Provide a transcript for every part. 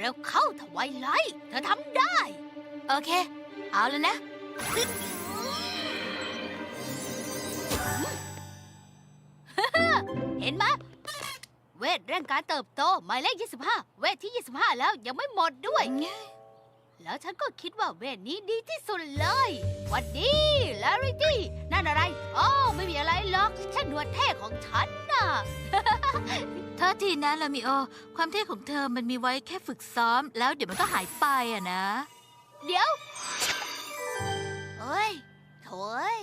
เร็วเข้าทวายไลท์เธอทำได้ โอเค เอาแล้วนะ เห็นไหมเวทเร่งการเติบโตหมายเลข 25 เวทที่ 25 แล้วยังไม่หมดด้วย แล้วฉันก็คิดว่าเวทนี้ดีที่สุดเลยห วัดดีลาริตี้ นั่นอะไรอ๋อไม่มีอะไรหรอกแค่หนวดเท่ของฉันน่ะโทษทีนะลามิโอ ความเท่ของเธอมันมีไว้แค่ฝึกซ้อม แล้วเดี๋ยวมันก็หายไปอะนะ เดี๋ยวเอ้ยโถย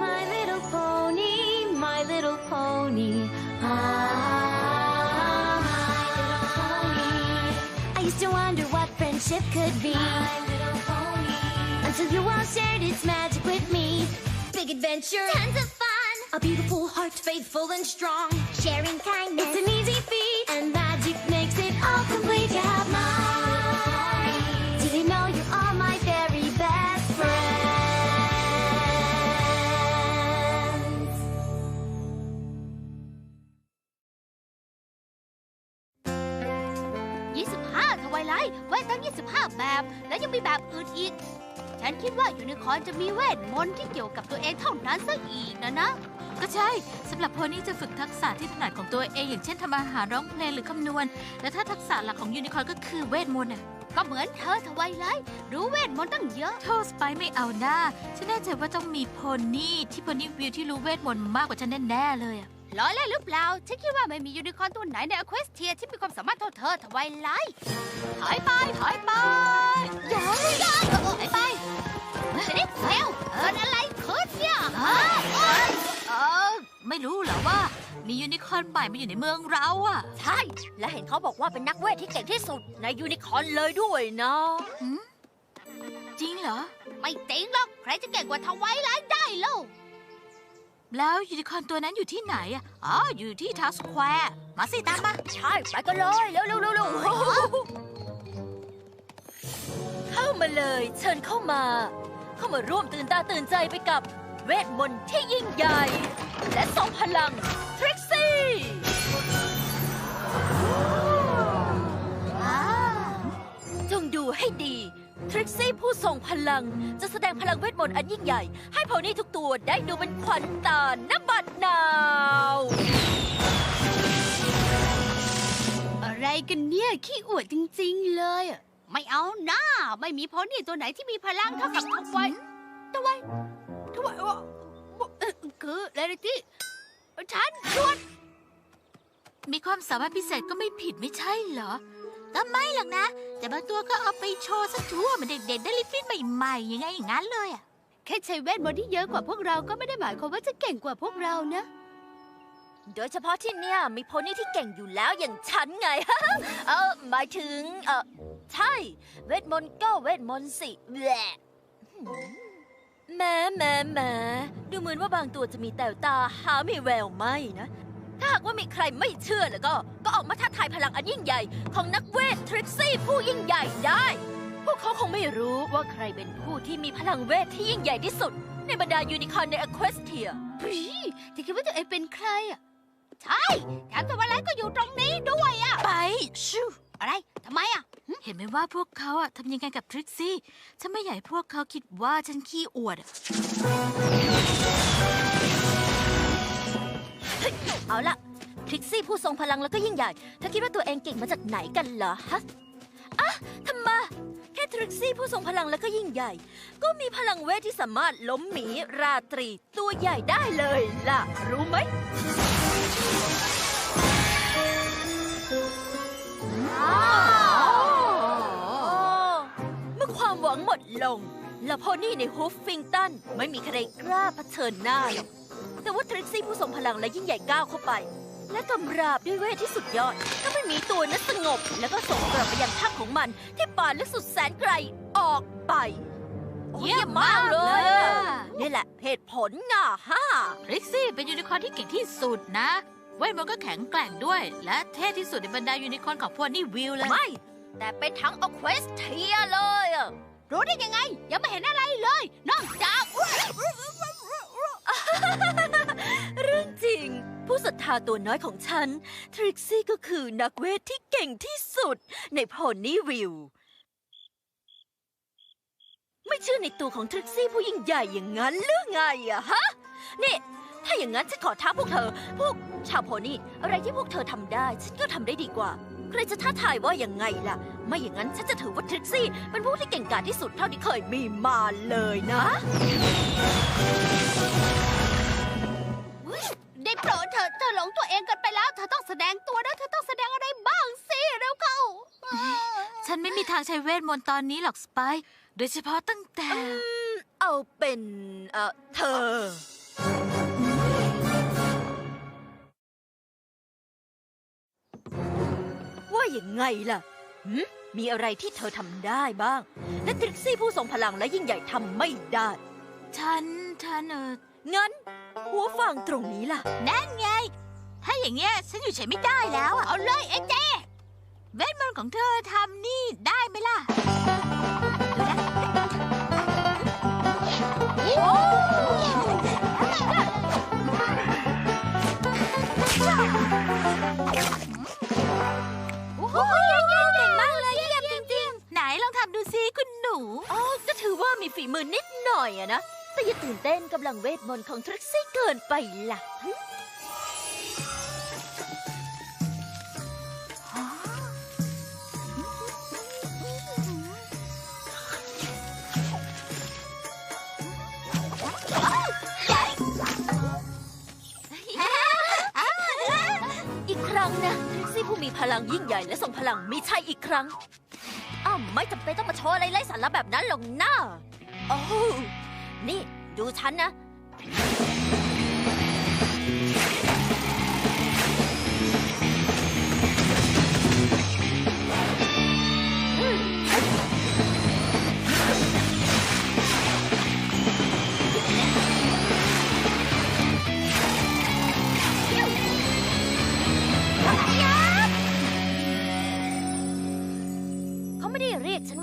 My little pony, my little pony. Ah, my little pony. I used to wonder what friendship could be. My little pony. Until you all shared its magic with me. Big adventure, tons of fun. A beautiful heart, faithful and strong. Sharing kindness, it's an easy feat. And magic makes it all complete. You have mine. Did you know you're all my very best friends? 25ทวายไลท์เวทตั้ง 25 แบบ แล้วยังมีแบบอื่นอีก ฉันคิดว่ายูนิคอร์นจะมีเวทมนต์ที่เกี่ยวกับตัวเองเท่านั้นซะอีกนะนะ ก็ใช่สำหรับโพนี่จะฝึกทักษะที่ถนัดของตัวเอง อย่างเช่นทำอาหารร้องเพลงหรือคำนวณ และถ้าทักษะหลักของยูนิคอร์นก็คือเวทมนต์อะก็เหมือนเธอทวายไลท์รู้เวทมนต์ตั้งเยอะ โทษสไปไม่เอาหน้า ฉันแน่ใจว่าต้องมีโพนี่ที่โพนี่วิวที่รู้เวทมนต์มากกว่าฉันแน่ๆเลยอะ ล้อเล่นหรือเปล่า ฉันคิดว่าไม่มียูนิคอร์นตัวไหนในอควสเทียที่มีความสามารถเท่าเธอทวายไลท์ถอยไปถอยไปอย่าอย่าถอยไปนี่เร็วเกิดอะไรขึ้นเนี่ยฮะเออไม่รู้เหรอว่า มียูนิคอร์นใหม่มาอยู่ในเมืองเราอะใช่ และเห็นเขาบอกว่าเป็นนักเวทที่เก่งที่สุดในยูนิคอร์นเลยด้วยนะจริงเหรอ ไม่จริงหรอก ใครจะเก่งกว่าทวายไลท์ได้เล่า แล้วยูนิคอร์นตัวนั้นอยู่ที่ไหนอะอ๋อ อยู่ที่ทาวสแควร์ มาสิตามมา ใช่ ไปกันเลยเร็วเร็วเร็วเร็วเข้ามาเลย เชิญเข้ามา เข้ามาร่วมตื่นตาตื่นใจไปกับเวทมนต์ที่ยิ่งใหญ่ และทรงพลังทริกซี่จงดูให้ดี ทริกซี่ผู้ทรงพลังจะแสดงพลังเวทมนต์อันยิ่งใหญ่ ให้โพนี่ทุกตัวได้ดูเป็นขวัญตาณบัดนาว อะไรกันเนี่ยขี้อวดจริงๆเลยอะไม่เอาหน้า ไม่มีโพนี่ตัวไหนที่มีพลังเท่ากับทวายทวายทวายเอ่อเอ่อคือเรลิตี้ฉันชวน มีความสามารถพิเศษก็ไม่ผิดไม่ใช่เหรอ ก็ไม่หรอกนะ แต่บางตัวก็เอาไปโชว์ซะทั่วเหมันเด็กๆได้ลิฟฟิตใหม่ๆยังไงอย่างนั้นเลยอะแค่ใช้เวทมนต์ที่เยอะกว่าพวกเราก็ไม่ได้หมายความว่าจะเก่งกว่าพวกเรานะ โดยเฉพาะที่เนี่ยมีโพนี่ที่เก่งอยู่แล้วอย่างฉันไง เออหมายถึง เออใช่ เวทมนต์ก็เวทมนต์สิแหละแหม้แหม้แหม้ดูเหมือนว่าบางตัวจะมีแต่ตาหาไม่แววไม่นะถ้าหากว่ามีใครไม่เชื่อแล้วก็ ก็ออกมาท้าทายพลังอันยิ่งใหญ่ของนักเวททริกซี่ผู้ยิ่งใหญ่ได้ พวกเขาคงไม่รู้ว่าใครเป็นผู้ที่มีพลังเวทที่ยิ่งใหญ่ที่สุด ในบรรดายูนิคอร์นในอควสเทียพี่แต่คิดว่าตัวเองเป็นใครอะ ใช่แถมทวายไลท์ก็อยู่ตรงนี้ด้วยอะ ไปชูอะไรทำไมอะ เห็นไหมว่าพวกเขาอะทำยังไงกับทริกซี่ ฉันไม่อยากให้พวกเขาคิดว่าฉันขี้อวดอะเอาละ ทริกซี่ผู้ทรงพลังแล้วก็ยิ่งใหญ่ เธอคิดว่าตัวเองเก่งมาจากไหนกันเหรอฮะอะทำไมแค่ทริกซี่ผู้ทรงพลังแล้วก็ยิ่งใหญ่ ก็มีพลังเวทที่สามารถล้มหมีราตรีตัวใหญ่ได้เลยล่ะ รู้ไหมเมื่อความหวังหมดลงแล้วพอนี่ในฮูฟฟิงตัน ไม่มีใครกล้าเผชิญหน้าหรอกแต่ว่าทริกซี่ผู้ทรงพลังและยิ่งใหญ่ก้าวเข้าไป และกำราบด้วยเวทที่สุดยอด ก็ไม่มีตัวนั้นสงบ แล้วก็ส่งกลับไปยังถ้ำของมันที่ป่าลึกสุดแสนไกลออกไปโอ้เยี่ยมมากเลยอะนี่แหละเหตุผลง่ะฮ่าทริกซี่เป็นยูนิคอร์นที่เก่งที่สุดนะ เวทมนต์ก็แข็งแกร่งด้วย และเท่ที่สุดในบรรดายูนิคอร์นของพวกนี่วิวเลย ไม่ แต่เป็นทั้งอควสเทียเลยอะรู้ได้ยังไง ยังไม่เห็นอะไรเลย นอกจากเรื่องจริงผู้ ศรัทธาตัวน้อยของฉัน ทริกซี่ก็คือนักเวทที่เก่งที่สุดในโพนี่วิวไม่เชื่อในตัวของทริกซี่ผู้ยิ่งใหญ่อย่างนั้นหรือไงอะฮะ นี่ ถ้าอย่างนั้นฉันขอท้าพวกเธอ พวกชาวโพนี่ อะไรที่พวกเธอทำได้ ฉันก็ทำได้ดีกว่า ใครจะท้าทายว่าอย่างไงล่ะ ไม่อย่างนั้นฉันจะถือว่าทริกซี่ เป็นผู้ที่เก่งกาจที่สุดเท่าที่เคยมีมาเลยนะางใช้เวทมนต์ตอนนี้หรอกสไปซ์โดยเฉพาะตั้งแต่ เอาเป็นเอ่อเธอ ว่าอย่างไงล่ะหึมีอะไรที่เธอทำได้บ้าง และทริกซี่ผู้ทรงพลังและยิ่งใหญ่ทำไม่ได้ ฉัน ฉันเอองั้น หัวฟังตรงนี้ล่ะ นั่นไง ถ้าอย่างเงี้ยฉันอยู่เฉยไม่ได้แล้วอะเอาเลยเอเจ เวทมนต์ของเธอทำนี่ได้ไหมล่ะดูนะโอ้โหเก่งมากเลยเยี่ยมจริงๆ ไหนลองทำดูซิคุณหนูอ๋อก็ถือว่ามีฝีมือนิดหน่อยอะนะ แต่อย่าตื่นเต้นกำลังเวทมนต์ของทริกซี่เกินไปล่ะ งนะซี่ผู้มีพลังยิ่งใหญ่และทรงพลังมีชัยอีกครั้ง อ้าวไม่จำเป็นต้องมาโชว์อะไรไร้สาระแบบนั้นหรอกนะโอ้นี่ดูฉันนะ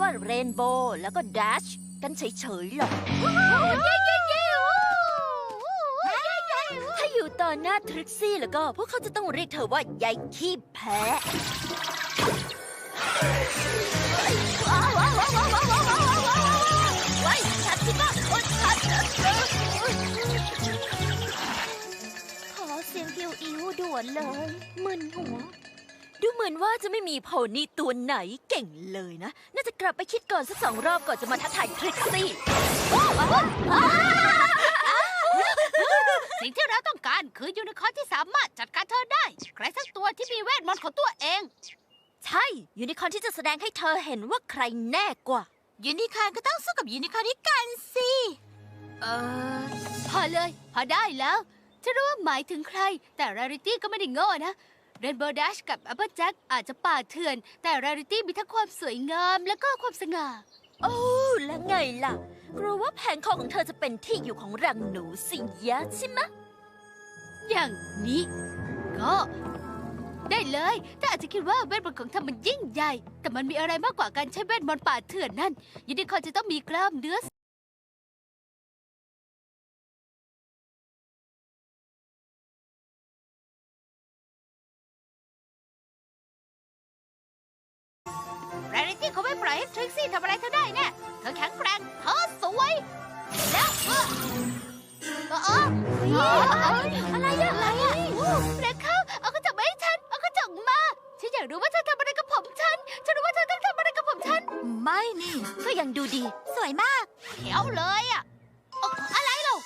ว่าเรนโบว์แล้วก็ดัชกันเฉยๆหรอก ถ้าอยู่ต่อหน้าทริกซี่แล้วก็พวกเขาจะต้องเรียกเธอว่ายายขี้แพ้ไว้ฉันคิดว่าโอ๊ยฉันขอเสียงอิวอิวด่วนเลย มึนหัว ดูเหมือนว่าจะไม่มีโพนี่ตัวไหนเก่งเลยนะ น่าจะกลับไปคิดก่อนสักสองรอบก่อนจะมาท้าทายทริกซี่สิ่งที่เราต้องการคือยูนิคอร์นที่สามารถจัดการเธอได้ ใครสักตัวที่มีเวทมนต์ของตัวเอง ใช่ ยูนิคอร์นที่จะแสดงให้เธอเห็นว่าใครแน่กว่า ยูนิคอร์นก็ต้องสู้กับยูนิคอร์นด้วยกันสิ เออ พอเลย พอได้แล้วฉันรู้ว่าหมายถึงใคร แต่ราริตี้ก็ไม่ได้โง่นะ เรนโบว์ดัชกับแอปเปิลแจ็คอาจจะป่าเถื่อน แต่ราริตี้มีทั้งความสวยงามและก็ความสง่า โอ้แล้วไงล่ะกลัวว่าแผงคอของเธอจะเป็นที่อยู่ของรังหนูสิยะใช่ไหมะอย่างนี้ ก็ ได้เลย แต่อาจจะคิดว่าเวทมนต์ของเธอมันยิ่งใหญ่ แต่มันมีอะไรมากกว่าการใช้เวทมนต์ป่าเถื่อนนั่นยูนิคอร์นจะต้องมีกล้ามเนื้อ อยให้ทริกซี่ทำอะไรเธอได้แน่เธอแข็งแกร่งเธอสวย แล้วเออเออเออเอออะไรอะอะไรอะเร็วเข้าเอากระจกมาให้ฉันเอากระจกมาฉันอยากรู้ว่าเธอทำอะไรกับผมฉันฉันรู้ว่าเธอต้องทำอะไรกับผมฉันไม่นี่ ก็ยังดูดี สวยมากเขียวเลยอะเอ้าอะไรเหรอ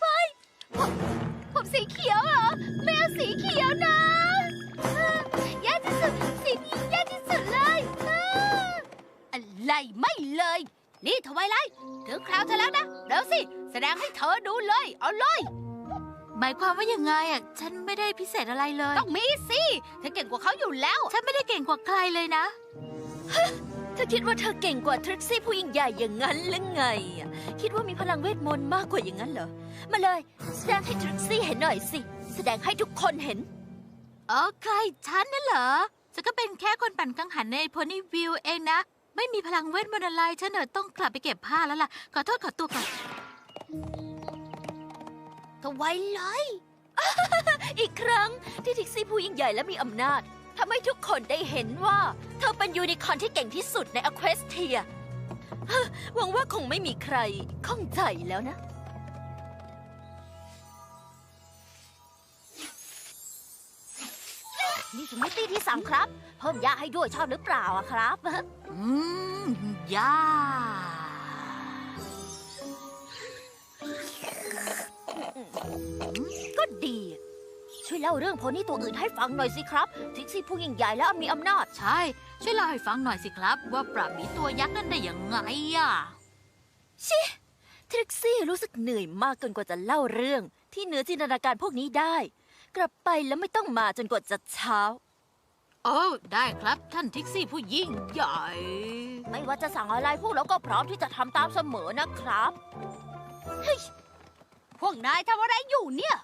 ไปผมผมสีเขียวเหรอไม่เอาสีเขียวนะเออแย่ที่สุดสีนี้แย่ที่สุดเลยเออ อะไรไม่เลย นี่ทวายไลท์ถึงคราวเธอแล้วนะเร็วสิ แสดงให้เธอดูเลย เอาเลย หมายความว่ายังไงอะ ฉันไม่ได้พิเศษอะไรเลย ต้องมีสิเธอเก่งกว่าเขาอยู่แล้ว ฉันไม่ได้เก่งกว่าใครเลยนะ เธอคิดว่าเธอเก่งกว่าทริกซี่ผู้ยิ่งใหญ่อย่างนั้นหรือไงอะคิดว่ามีพลังเวทมนต์มากกว่าอย่างนั้นเหรอ มาเลย แสดงให้ทริกซี่เห็นหน่อยสิ แสดงให้ทุกคนเห็นเออใครฉันน่ะเหรอ ฉันก็เป็นแค่คนปั่นกังหันในโพนี่วิวเองนะ ไม่มีพลังเวทมนต์อะไรฉันเนอะต้องกลับไปเก็บผ้าแล้วล่ะ ขอโทษขอตัวก่อน ก็ไว้เลย อีกครั้งที่ทิกซี่ผู้ยิ่งใหญ่และมีอำนาจทำให้ทุกคนได้เห็นว่า เธอเป็นยูนิคอร์นที่เก่งที่สุดในอควสเทีย หวังว่าคงไม่มีใครข้องใจแล้วนะ นี่สมิตี้ที่สั่งครับ เพิ่มยาให้ด้วยชอบหรือเปล่าอะครับ อืมยาก็ดี ช่วยเล่าเรื่องโพนี่ตัวอื่นให้ฟังหน่อยสิครับ ทิกซี่ผู้ยิ่งใหญ่และมีอำนาจ ใช่ ช่วยเล่าให้ฟังหน่อยสิครับ ว่าปราบหมีตัวยักษ์นั่นได้ยังไงอะทริกซี่รู้สึกเหนื่อยมากเกินกว่าจะเล่าเรื่อง ที่เหนือจินตนาการพวกนี้ได้ กลับไปแล้วไม่ต้องมาจนกว่าจะเช้า โอ้ได้ครับท่านทิกซี่ผู้ยิ่งใหญ่ ไม่ว่าจะสั่งอะไรพวกเราก็พร้อมที่จะทำตามเสมอนะครับพวกนายทำอะไรอยู่เนี่ย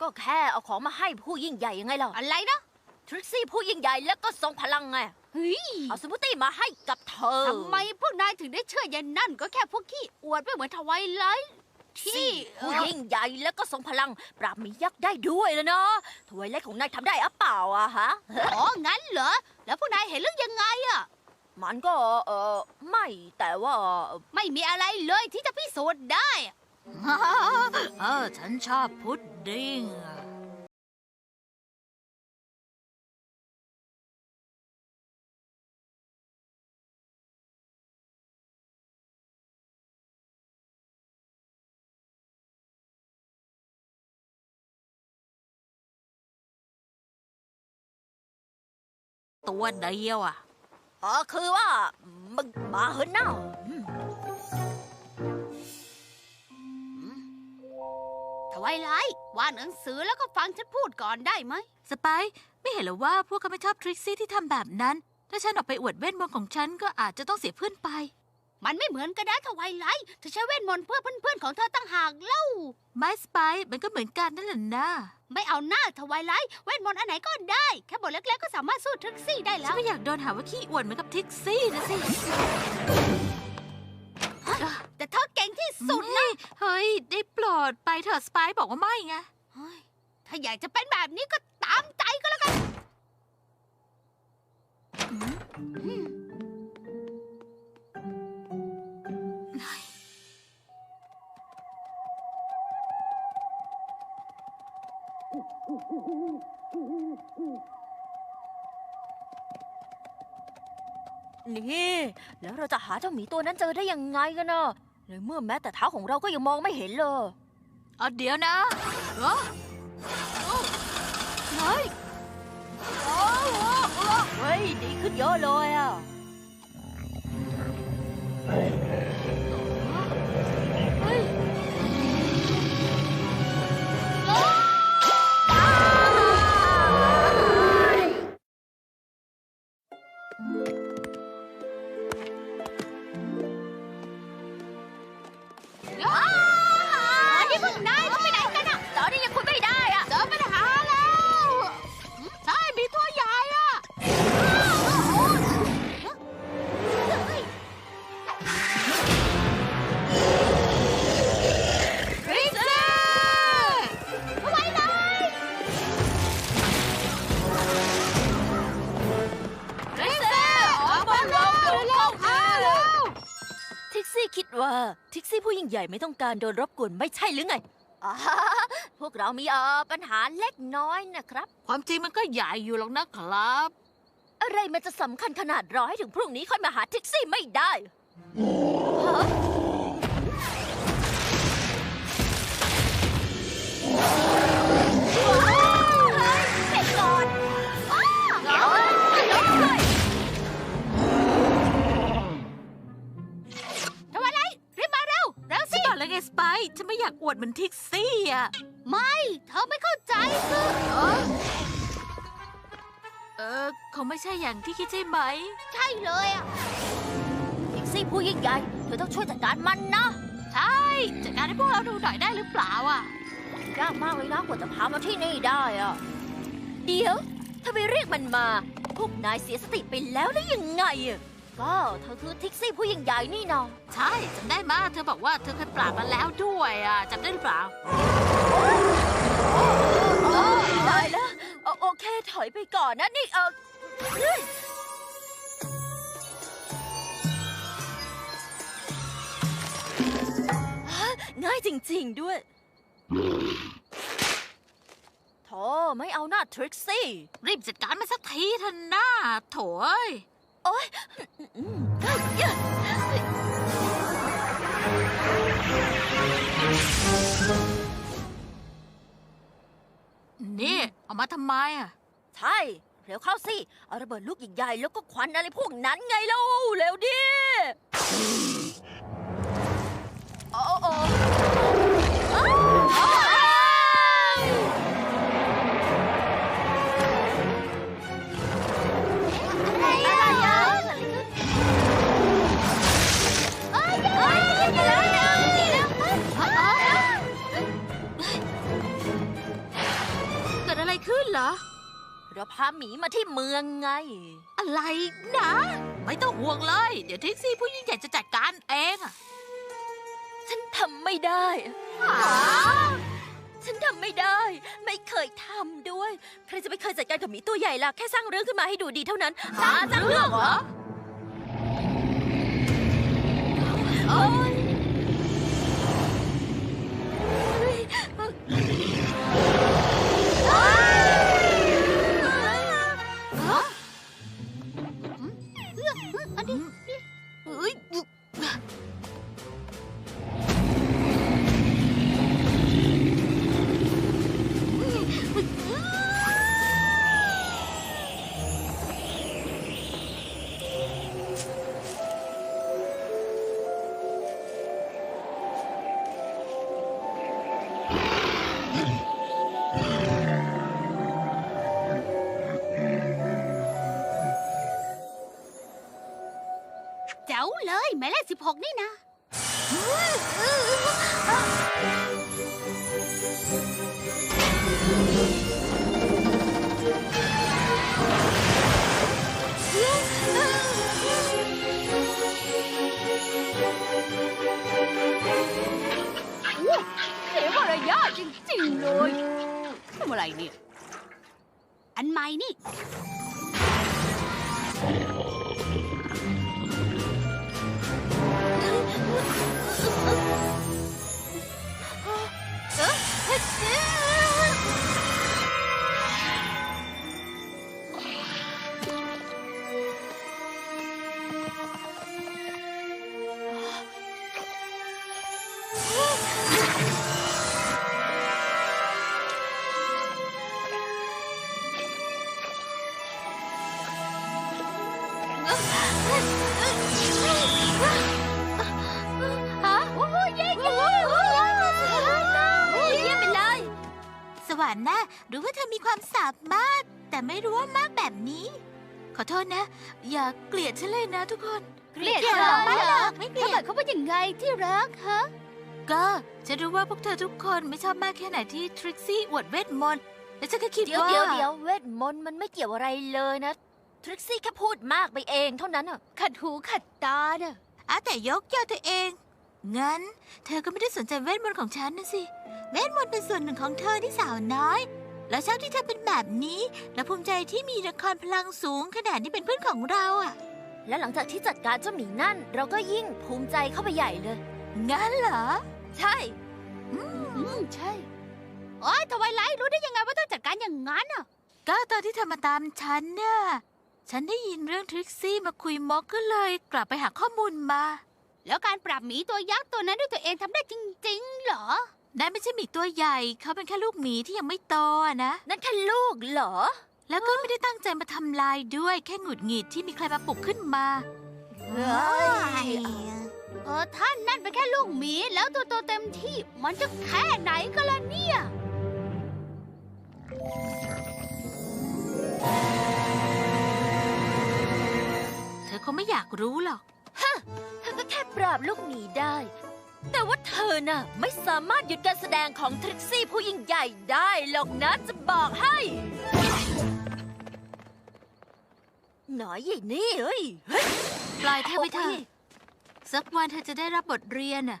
ก็แค่เอาของมาให้ผู้ยิ่งใหญ่ยังไงล่ะอะไรนะทริกซี่ผู้ยิ่งใหญ่แล้วก็ทรงพลังไงเฮ้ยเอาสมูทตี้มาให้กับเธอทำไมพวกนายถึงได้เชื่อยันนั่นก็แค่พวกขี้อวดไม่เหมือนทวายไลท์ ที่ที่เอ่ผู้อยิ่งใหญ่แล้วก็ทรงพลัง ปราบหมียักษ์ได้ด้วยแล้วเนาะถวยเล็กของนายทำได้อะเปล่าอะฮะอ๋องั้นเหรอ แล้วพวกนายเห็นเรื่องยังไงอะมันก็เออไม่แต่ว่า ไม่มีอะไรเลยที่จะพิสูจน์ได้อะเออฉันชอบพุดดิ้ง ตัวเดียวอะเออคือว่ามึงมาเหินหน้าอืมทวายไลท์วานหนังสือแล้วก็ฟังฉันพูดก่อนได้ไหม สไปซ์ไม่เห็นเหรอว่าพวกเขาไม่ชอบทริกซี่ที่ทำแบบนั้น ถ้าฉันออกไปอวดเวทมนต์ของฉันก็อาจจะต้องเสียเพื่อนไป มันไม่เหมือนกันนะทวายไลท์เธอใช้เวทมนต์เพื่อเพื่อนๆของเธอตั้งหากเล่า ไม่สไปซ์มันก็เหมือนกันนั่นแหละนะไม่เอาหน้าทวายไลท์เวทมนต์อันไหนก็ได้ แค่บทเล็กๆก็สามารถสู้ทริกซี่ได้ฉัแล้นว ไม่อยากโดนหาว่าขี้อวดเหมือนกับทิกซี่นะสิแต่เธอเก่งที่สุดนะนี่เฮ้ย ได้โปรดไปเถอะสไปซ์บอกว่าไม่ไง เฮ้ยถ้าอยากจะเป็นแบบนี้ก็ตามใจก็แล้วกัน นี่แล้วเราจะหาเจ้าหมีตัวนั้นเจอได้ยังไงกันเนาะในเมื่อแม้แต่เท้าของเราก็ยังมองไม่เห็นเลยเอาเดี๋ยวนะเอ้อเอ้อเฮ้ยเฮ้ยดีขึ้นเยอะเลยอะ ใหญ่ไม่ต้องการโดนรบกวนไม่ใช่หรือไงอ่าพวกเรามีเออปัญหาเล็กน้อยนะครับ ความจริงมันก็ใหญ่อยู่หรอกนะครับ อะไรมันจะสำคัญขนาดรอให้ถึงพรุ่งนี้ค่อยมาหาทิกซี่ไม่ได้ฮะ เธอไม่เข้าใจคือเออคงไม่ใช่อย่างที่คิดใช่ไหม ใช่เลยอะทิกซี่ผู้ยิ่งใหญ่ เธอต้องช่วยจัดการมันนะ ใช่ จัดการให้พวกเราดูหน่อยได้หรือเปล่าอะยากมากเลยนะกว่าจะพามาที่นี่ได้อะเดี๋ยวถ้าไปเรียกมันมา พวกนายเสียสติไปแล้วได้ยังไงอะก็เธอคือทิกซี่ผู้ยิ่งใหญ่นี่นาใช่จำได้มาเธอบอกว่าเธอเคยปราบมาแล้วด้วยอะจำได้หรือเปล่าโอ้ ตายแล้วเอาโอเคถอยไปก่อนนะนี่เออเฮ้ยฮะง่ายจริง ๆด้วยโธ่ไม่เอาหน้าทริกซี่ รีบจัดการมาสักทีเถอะหน้าโถเอ้ยโอ๊ยอืมเฮ้ยเอ้ย นี่ เอามาทำไมอะ ใช่ เร็วเข้าสิ เอาระเบิดลูกใหญ่ๆแล้วก็ควันอะไรพวกนั้นไงเล่าเร็วดิโอ้โอ้ เหรอ เราพาหมีมาที่เมืองไง อะไรนะ ไม่ต้องห่วงเลย เดี๋ยวทิกซี่ผู้ยิ่งใหญ่จะจัดการเองอะฉันทำไม่ได้ฉันทำไม่ได้ ไม่เคยทำด้วย ใครจะไปเคยจัดการกับหมีตัวใหญ่ล่ะ แค่สร้างเรื่องขึ้นมาให้ดูดีเท่านั้นสร้างเรื่องเหรอ โอ๊ย ข ว่าเธอมีความสามารถแต่ไม่รู้ว่ามากแบบนี้ ขอโทษนะ อย่าเกลียดฉันเลยนะทุกคนเกลียดเกลียดเหรอไม่หรอกไม่เกลีถ้ายเกิดดเขาเป็นยังไงที่รักฮะก็ฉันรู้ว่าพวกเธอทุกคนไม่ชอบมากแค่ไหนที่ทริกซี่อวดเวทมนต์และฉันก็คิดเดี๋ยวว่าเดี๋ยวเดี๋ยวเวทมนต์มันไม่เกี่ยวอะไรเลยนะทริกซี่แค่พูดมากไปเองเท่านั้นอะขัดหูขัดตาเน่ะอะแต่ยกยอตัวเอง งั้น เธอก็ไม่ได้สนใจเวทมนต์ของฉันนะสิ เวทมนต์เป็นส่วนหนึ่งของเธอที่สาวน้อย แล้วชอบที่เธอเป็นแบบนี้ และภูมิใจที่มีละครพลังสูงขนาดที่เป็นเพื่อนของเราอะ และหลังจากที่จัดการเจ้าหมีนั่น เราก็ยิ่งภูมิใจเข้าไปใหญ่เลย งั้นเหรอ ใช่ อืมใช่ โอ้ยทวายไลท์รู้ได้ยังไงว่าต้องจัดการอย่างนั้นอะ ก็ตอนที่เธอมาตามฉันน่ะฉันได้ยินเรื่องทริกซี่มาคุยมอกก็เลย กลับไปหาข้อมูลมา แล้วการปรับหมีตัวยักษ์ตัวนั้นด้วยตัวเองทำได้จริงๆเหรอ นั่นไม่ใช่หมีตัวใหญ่ เขาเป็นแค่ลูกหมีที่ยังไม่โตอะนะ นั่นแค่ลูกเหรอ แล้วก็ไม่ได้ตั้งใจมาทำลายด้วย แค่หงุดหงิดที่มีใครมาปลุกขึ้นมา เฮ้ย เออท่านนั่นเป็นแค่ลูกหมีแล้วตัวโตเต็มที่มันจะแค่ไหนกันล่ะเนี่ย เธอคงไม่อยากรู้หรอก เธอก็แค่ปราบลูกหมีได้ แต่ว่าเธอน่ะ ไม่สามารถหยุดการแสดงของทริกซี่ผู้ยิ่งใหญ่ได้หรอกนะจะบอกให้ หน่อยใหญ่นี่เฮ้ยเฮ้ยปล่อยเธอไปเถอะสักวันเธอจะได้รับบทเรียนน่ะ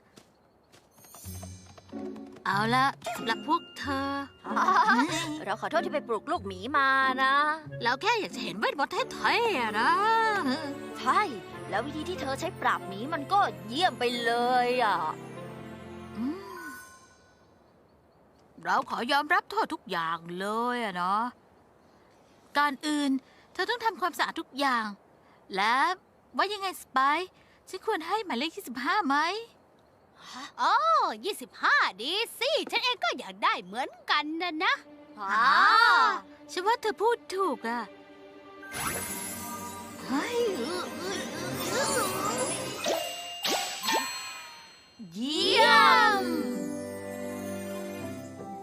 เอาละสำหรับพวกเธอ เราขอโทษที่ไปปลุกลูกหมีมานะเราแค่อยากจะเห็นเวทมนต์เท่ๆอะนะ ใช่ แล้ววิธีที่เธอใช้ปราบหมีมันก็เยี่ยมไปเลยอะอืมเราขอยอมรับโทษทุกอย่างเลยอะเนาะก่อนอื่น เธอต้องทำความสะอาดทุกอย่าง และว่ายังไงสไปซ์ฉันควรให้หมายเลขที่สิบห้าไหม โอ้ยี่สิบห้าดีสิ ฉันเองก็อยากได้เหมือนกันนะนะอ่าฉันว่าเธอพูดถูกอะเฮ้ย เยี่ยม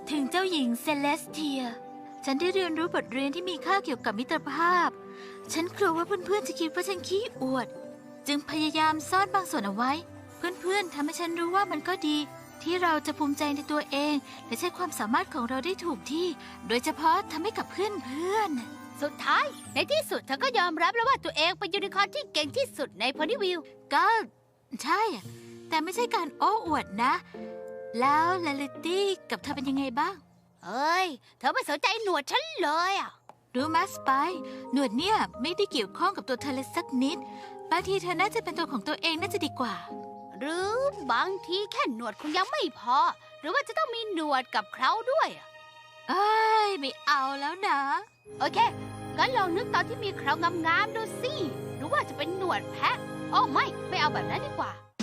ถึงเจ้าหญิงเซเลสเทีย ฉันได้เรียนรู้บทเรียนที่มีค่าเกี่ยวกับมิตรภาพ ฉันกลัวว่าเพื่อนๆจะคิดว่าฉันขี้อวด จึงพยายามซ่อนบางส่วนเอาไว้ เพื่อนๆทำให้ฉันรู้ว่ามันก็ดี ที่เราจะภูมิใจในตัวเอง และใช้ความสามารถของเราได้ถูกที่ โดยเฉพาะทำให้กับเพื่อนๆสุดท้าย ในที่สุดเธอก็ยอมรับแล้วว่าตัวเองเป็นยูนิคอร์นที่เก่งที่สุดในพอนิวิวก็ใช่อะ แต่ไม่ใช่การโอ้อวดนะ แล้วลาลิตี้กับเธอเป็นยังไงบ้าง เอ้ย เธอไม่สนใจหนวดฉันเลยอะ รู้มาสไปร์หนวดเนี่ยไม่ได้เกี่ยวข้องกับตัวเธอเลยสักนิด บางทีเธอน่าจะเป็นตัวของตัวเองน่าจะดีกว่า หรือบางทีแค่หนวดคงยังไม่พอ หรือว่าจะต้องมีหนวดกับเคราด้วยอะเอ้ยไม่เอาแล้วนะ โอเคงั้นลองนึกตอนที่มีเครางามๆดูสิหรือว่าจะเป็นหนวดแพะ โอ้ไม่ ไม่เอาแบบนั้นดีกว่า